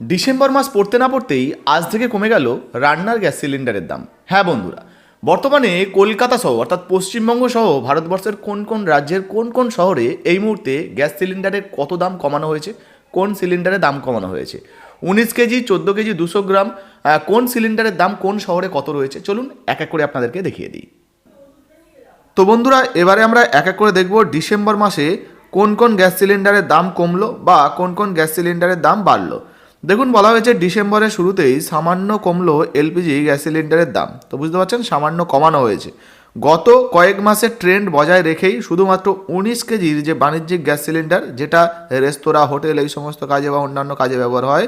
December মাস পড়তে না পড়তেই আজ থেকে কমে গেল রান্নার গ্যাস সিলিন্ডারের দাম। হ্যাঁ বন্ধুরা, বর্তমানে কলকাতা সহ, অর্থাৎ পশ্চিমবঙ্গ সহ, ভারতবর্ষের কোন কোন রাজ্যের কোন কোন শহরে এই মুহূর্তে গ্যাস সিলিন্ডারের কত দাম কমানো হয়েছে? কোন সিলিন্ডারের দাম কমানো হয়েছে? উনিশ কেজি, চোদ্দ কেজি, দুশো গ্রাম কোন সিলিন্ডারের দাম কোন শহরে কত রয়েছে? চলুন এক এক করে আপনাদেরকে দেখিয়ে দিই। তো বন্ধুরা, এবারে আমরা এক এক করে দেখব ডিসেম্বর মাসে কোন কোন গ্যাস সিলিন্ডারের দাম কমলো বা কোন কোন গ্যাস সিলিন্ডারের দাম বাড়লো। দেখুন, বলা হয়েছে ডিসেম্বরের শুরুতেই সামান্য কমলো এলপিজি গ্যাস সিলিন্ডারের দাম। তো বুঝতে পারছেন, সামান্য কমানো হয়েছে। গত কয়েক মাসের ট্রেন্ড বজায় রেখেই শুধুমাত্র উনিশ কেজির যে বাণিজ্যিক গ্যাস সিলিন্ডার, যেটা রেস্তোরাঁ, হোটেল, এই সমস্ত কাজে বা অন্যান্য কাজে ব্যবহার হয়,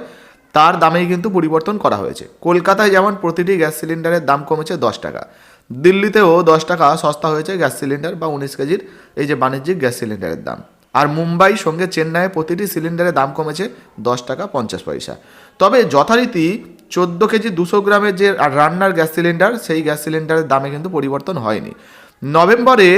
তার দামেই কিন্তু পরিবর্তন করা হয়েছে। কলকাতায় যেমন প্রতিটি গ্যাস সিলিন্ডারের দাম কমেছে দশ টাকা, দিল্লিতেও দশ টাকা সস্তা হয়েছে গ্যাস সিলিন্ডার বা উনিশ কেজির এই যে বাণিজ্যিক গ্যাস সিলিন্ডারের দাম। আর মুম্বাই সঙ্গে চেন্নাইয়ে প্রতিটি সিলিন্ডারের দাম কমেছে দশ টাকা পঞ্চাশ পয়সা। তবে যথারীতি চোদ্দ কেজি দুশো গ্রামের যে রান্নার গ্যাস সিলিন্ডার, সেই গ্যাস সিলিন্ডারের দামে কিন্তু পরিবর্তন হয়নি। নভেম্বরে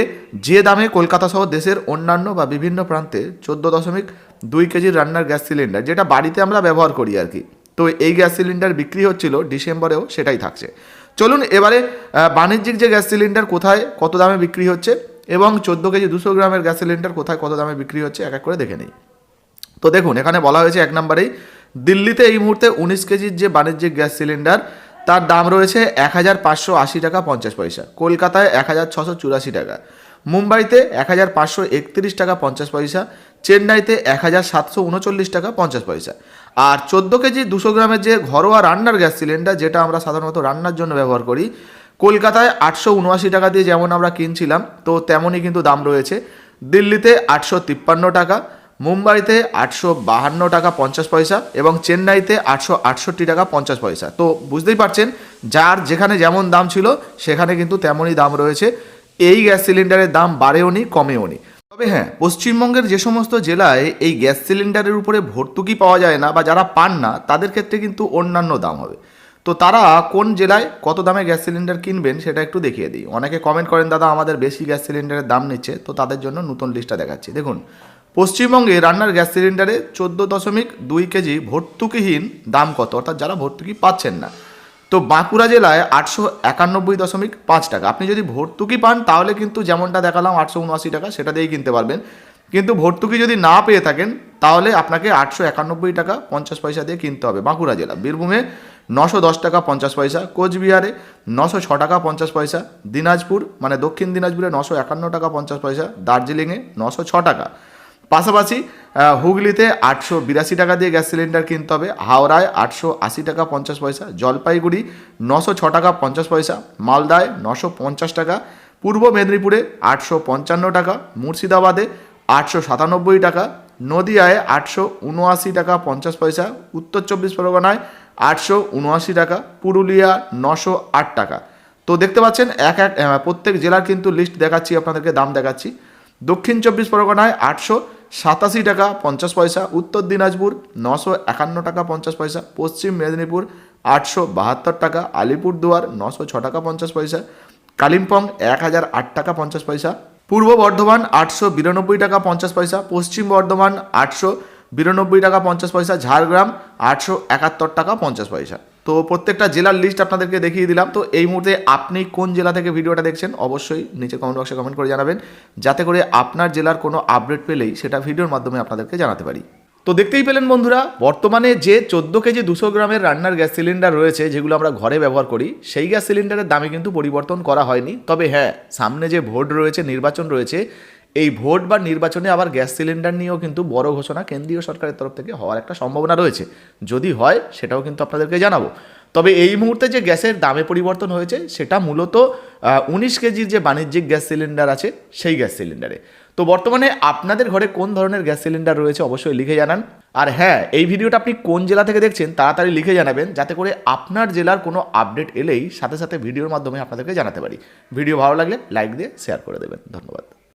যে দামে কলকাতা সহ দেশের অন্যান্য বা বিভিন্ন প্রান্তে চোদ্দ দশমিক দুই কেজির রান্নার গ্যাস সিলিন্ডার, যেটা বাড়িতে আমরা ব্যবহার করি আর কি, তো এই গ্যাস সিলিন্ডার বিক্রি হচ্ছিল, ডিসেম্বরেও সেটাই থাকছে। চলুন এবারে বাণিজ্যিক যে গ্যাস সিলিন্ডার কোথায়, কত দামে বিক্রি হচ্ছে এবং চোদ্দ কেজি দুশো গ্রামের গ্যাস সিলিন্ডার কোথায় কত দামে বিক্রি হচ্ছে, এক এক করে দেখে নিই। তো দেখুন, এখানে বলা হয়েছে এক নম্বরেই, দিল্লিতে এই মুহূর্তে উনিশ কেজির যে বাণিজ্যিক গ্যাস সিলিন্ডার, তার দাম রয়েছে এক হাজার পাঁচশো আশি টাকা পঞ্চাশ পয়সা, কলকাতায় এক হাজার ছশো চুরাশি টাকা, মুম্বাইতে এক হাজার পাঁচশো একত্রিশ টাকা পঞ্চাশ পয়সা, চেন্নাইতে এক হাজার সাতশো উনচল্লিশ টাকা পঞ্চাশ পয়সা। আর চোদ্দ কেজি দুশো গ্রামের যে ঘরোয়া রান্নার গ্যাস সিলিন্ডার, যেটা আমরা সাধারণত রান্নার জন্য ব্যবহার করি কলকাতায় আটশো উনআশি টাকা দিয়ে যেমন আমরা কিনছিলাম, তো তেমনই কিন্তু দাম রয়েছে। দিল্লিতে আটশো তিপ্পান্ন টাকা, মুম্বাইতে আটশো বাহান্ন টাকা পঞ্চাশ পয়সা এবং চেন্নাইতে আটশো আটষট্টি টাকা পঞ্চাশ পয়সা। তো বুঝতেই পারছেন, যার যেখানে যেমন দাম ছিল, সেখানে কিন্তু তেমনই দাম রয়েছে। এই গ্যাস সিলিন্ডারের দাম বাড়েও নি, কমেও নি। তবে হ্যাঁ পশ্চিমবঙ্গের যে সমস্ত জেলায় এই গ্যাস সিলিন্ডারের উপরে ভর্তুকি পাওয়া যায় না বা যারা পান না, তাদের ক্ষেত্রে কিন্তু অন্যান্য দাম হবে। তো তারা কোন জেলায় কত দামে গ্যাস সিলিন্ডার কিনবেন সেটা একটু দেখিয়ে দিই। অনেকে কমেন্ট করেন, দাদা, আমাদের বেশি গ্যাস সিলিন্ডারের দাম নিচ্ছে। তো তাদের জন্য নতুন লিস্টটা দেখাচ্ছি। দেখুন, পশ্চিমবঙ্গে রান্নার গ্যাস সিলিন্ডারে চোদ্দ দশমিক দুই কেজি ভর্তুকিহীন দাম কত? অর্থাৎ যারা ভর্তুকি পাচ্ছেন না। তো বাঁকুড়া জেলায় আটশো একানব্বই দশমিক পাঁচ টাকা। আপনি যদি ভর্তুকি পান, তাহলে কিন্তু যেমনটা দেখালাম, আটশো উনআশি টাকা, সেটা দিয়েই কিনতে পারবেন। কিন্তু ভর্তুকি যদি না পেয়ে থাকেন, তাহলে আপনাকে আটশো একানব্বই টাকা পঞ্চাশ পয়সা দিয়ে কিনতে হবে বাঁকুড়া জেলা। বীরভূমে নশো দশ টাকা পঞ্চাশ পয়সা, কোচবিহারে নশো ছ টাকা পঞ্চাশ পয়সা, দিনাজপুর মানে দক্ষিণ দিনাজপুরে নশো একান্ন টাকা পঞ্চাশ পয়সা, দার্জিলিংয়ে নশো ছ টাকা। পাশাপাশি হুগলিতে আটশো বিরাশি টাকা দিয়ে গ্যাস সিলিন্ডার কিনতে হবে, হাওড়ায় আটশো আশি টাকা পঞ্চাশ পয়সা, জলপাইগুড়ি নশো ছ টাকা পঞ্চাশ পয়সা, মালদায় নশো পঞ্চাশ টাকা, পূর্ব মেদিনীপুরে আটশো পঞ্চান্ন টাকা, মুর্শিদাবাদে আটশো সাতানব্বই টাকা, নদিয়ায় আটশো উনআশি টাকা পঞ্চাশ পয়সা, উত্তর চব্বিশ পরগনায় আটশো উনআশি টাকা, পুরুলিয়া নশো আট টাকা। তো দেখতে পাচ্ছেন, এক এক প্রত্যেক জেলার কিন্তু লিস্ট দেখাচ্ছি, আপনাদেরকে দাম দেখাচ্ছি। দক্ষিণ চব্বিশ পরগনায় আটশো সাতাশি টাকা পঞ্চাশ পয়সা, উত্তর দিনাজপুর নশো একান্ন টাকা পঞ্চাশ পয়সা, পশ্চিম মেদিনীপুর আটশো বাহাত্তর টাকা, আলিপুরদুয়ার নশো ছ টাকা পঞ্চাশ পয়সা, কালিম্পং এক হাজার আট টাকা পঞ্চাশ পয়সা, পূর্ব বর্ধমান আটশো বিরানব্বই টাকা পঞ্চাশ পয়সা, পশ্চিম বর্ধমান আটশো বিরানব্বই টাকা পঞ্চাশ পয়সা, ঝাড়গ্রাম আটশো একাত্তর টাকা পঞ্চাশ পয়সা। তো প্রত্যেকটা জেলার লিস্ট আপনাদেরকে দেখিয়ে দিলাম। তো এই মুহূর্তে আপনি কোন জেলা থেকে ভিডিওটা দেখছেন অবশ্যই নিচে কমেন্ট বক্সে কমেন্ট করে জানাবেন। যাতে করে আপনার জেলার কোনো আপডেট পেলেই সেটা ভিডিওর মাধ্যমে আপনাদেরকে জানাতে পারি। তো দেখতেই পেলেন বন্ধুরা, বর্তমানে যে চোদ্দ কেজি দুশো গ্রামের রান্নার গ্যাস সিলিন্ডার রয়েছে, যেগুলো আমরা ঘরে ব্যবহার করি, সেই গ্যাস সিলিন্ডারের দামে কিন্তু পরিবর্তন করা হয়নি। তবে হ্যাঁ সামনে যে ভোট রয়েছে, নির্বাচন রয়েছে এই ভোট বা নির্বাচনে আবার গ্যাস সিলিন্ডার নিয়েও কিন্তু বড় ঘোষণা কেন্দ্রীয় সরকারের তরফ থেকে হওয়ার একটা সম্ভাবনা রয়েছে। যদি হয়, সেটাও কিন্তু আপনাদেরকে জানাব। তবে এই মুহূর্তে যে গ্যাসের দামে পরিবর্তন হয়েছে, সেটা মূলত উনিশ কেজির যে বাণিজ্যিক গ্যাস সিলিন্ডার আছে, সেই গ্যাস সিলিন্ডারে। তো বর্তমানে আপনাদের ঘরে কোন ধরনের গ্যাস সিলিন্ডার রয়েছে অবশ্যই লিখে জানান। আর হ্যাঁ এই ভিডিওটা আপনি কোন জেলা থেকে দেখছেন, তাড়াতাড়ি লিখে জানাবেন, যাতে করে আপনার জেলার কোনো আপডেট এলেই সাথে সাথে ভিডিওর মাধ্যমে আপনাদেরকে জানাতে পারি। ভিডিও ভালো লাগলে লাইক দিয়ে শেয়ার করে দেবেন। ধন্যবাদ।